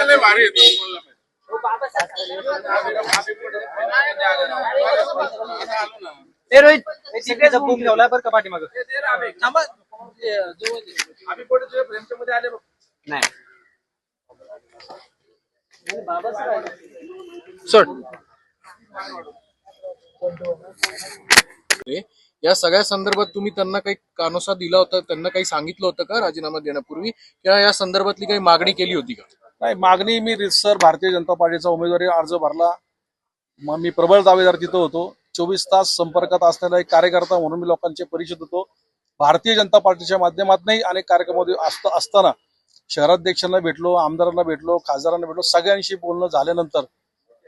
लय भारी मी. ए रोहित तिकडेच बूम ठेवलाय बरं का पाठीमागं. नाही. सोड. या सगळ्या संदर्भात तुम्ही त्यांना काही कानोसा दिला होता त्यांना काही सांगितलं होतं का राजीनामा देण्यापूर्वी? किंवा या संदर्भातली काही मागणी केली होती का? नाही मागणी मी रितसर भारतीय जनता पार्टीचा उमेदवारी अर्ज भरला. मग मी प्रबळ दावेदार तिथं होतो. चोवीस तास संपर्कात असलेला एक कार्यकर्ता म्हणून मी लोकांचे परिचित होतो. भारतीय जनता पार्टीच्या माध्यमातूनही अनेक कार्यक्रमामध्ये असत असताना शहराध्यक्षांना भेटलो आमदारांना भेटलो खासदारांना भेटलो सगळ्यांशी बोलणं झाल्यानंतर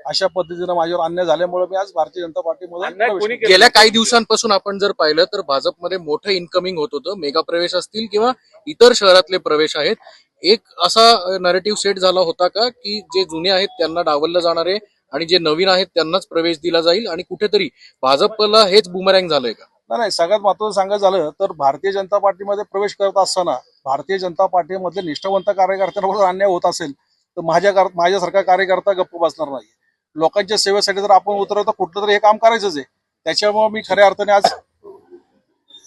अशा पद्धतीनं माझ्यावर अन्याय झाल्यामुळे मी आज भारतीय जनता पार्टीमध्ये. गेल्या काही दिवसांपासून आपण जर पाहिलं तर भाजपमध्ये मोठं इन्कमिंग होत होतं. मेगा प्रवेश असतील किंवा इतर शहरातले प्रवेश आहेत. एक असा नरेटिव्ह सेट झाला होता का की जे जुने आहेत त्यांना डावललं जाणार आहे आणि जे नवीन आहेत त्यांनाच प्रवेश दिला जाईल आणि कुठेतरी भाजपला हेच बुमरँग झालंय का? नाही नाही सगळ्यात महत्वाचं सांगायचं झालं तर भारतीय जनता पार्टीमध्ये प्रवेश करत असताना भारतीय जनता पार्टीमधले निष्ठावंत कार्यकर्त्यांवर अन्याय होत असेल तर माझ्या माझ्यासारखा कार्यकर्ता गप्प बसणार नाही लोकांच्या सेवेसाठी जर आपण उतरवतो तर कुठलं तरी हे काम करायचंच आहे. त्याच्यामुळे मी खऱ्या अर्थाने आज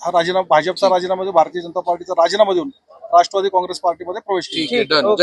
हा राजीनामा भाजपचा राजीनामा देऊन भारतीय जनता पार्टीचा राजीनामा देऊन राष्ट्रवादी काँग्रेस पार्टीमध्ये प्रवेश केला.